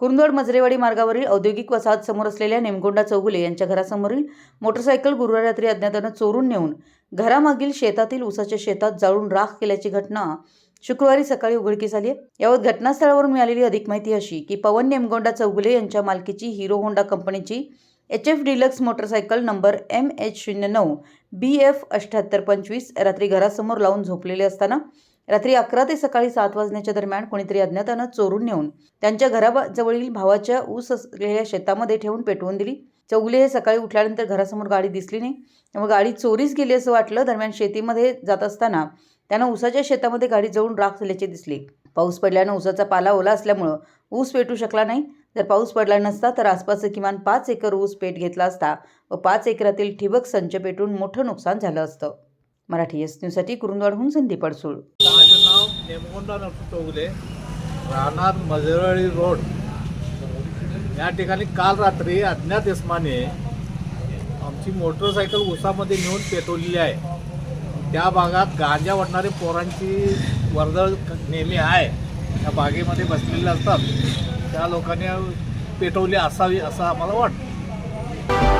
कुरुंदवाड मजरेवाडी मार्गावरील औद्योगिक वसाहत समोर असलेल्या नेमगोंडा चौगुले यांच्या घरासमोरील मोटरसायकल गुरुवार रात्री अज्ञातानं चोरून नेऊन घरामागील शेतातील ऊसाच्या शेतात जाळून राख केल्याची घटना शुक्रवारी सकाळी उघडकीस आली आहे. यावत घटनास्थळावरून मिळालेली अधिक माहिती अशी की पवन नेमगोंडा चौगुले यांच्या मालकीची हिरो होंडा कंपनीची H F deluxe motorcycle number M H शून्य नऊ बी एफ अठ्ठ्याहत्तर पंचवीस रात्री घरासमोर लावून झोपलेले असताना रात्री अकरा ते सकाळी सात वाजण्याच्या दरम्यान कोणीतरी अज्ञातानं चोरून नेऊन त्यांच्या घराजवळील भावाच्या ऊस असलेल्या शेतामध्ये ठेवून पेटवून दिली. चौगुले हे सकाळी उठल्यानंतर घरासमोर गाडी दिसली नाही. त्यामुळे गाडी चोरीच गेली असं वाटलं. दरम्यान शेतीमध्ये जात असताना त्यांना ऊसाच्या शेतामध्ये गाडी जळून राख झाल्याचे दिसले. पाऊस पडल्यानं ऊसाचा पाला ओला असल्यामुळं ऊस पेटू शकला नाही. जर पाऊस पडला नसता तर आसपासचं किमान पाच एकर ऊस पेट घेतला असता व पाच एकरातील ठिबक संच पेटून मोठं नुकसान झालं असतं. मराठी एस न्यूजसाठी कुरुंदवाडहून संदीप अडसूळ माझं नाव नेमगोंडा नरसू चौगुले राहणार मजरळी रोड. या ठिकाणी काल रात्री अज्ञात इसमाने आमची मोटरसायकल उसामध्ये नेऊन पेटवलेली आहे. त्या भागात गांजा वाटणारे पोरांची वर्दळ नेहमी आहे. त्या बागेमध्ये बसलेले असतात. त्या लोकांनी पेटवली असावी असं आम्हाला वाटतं.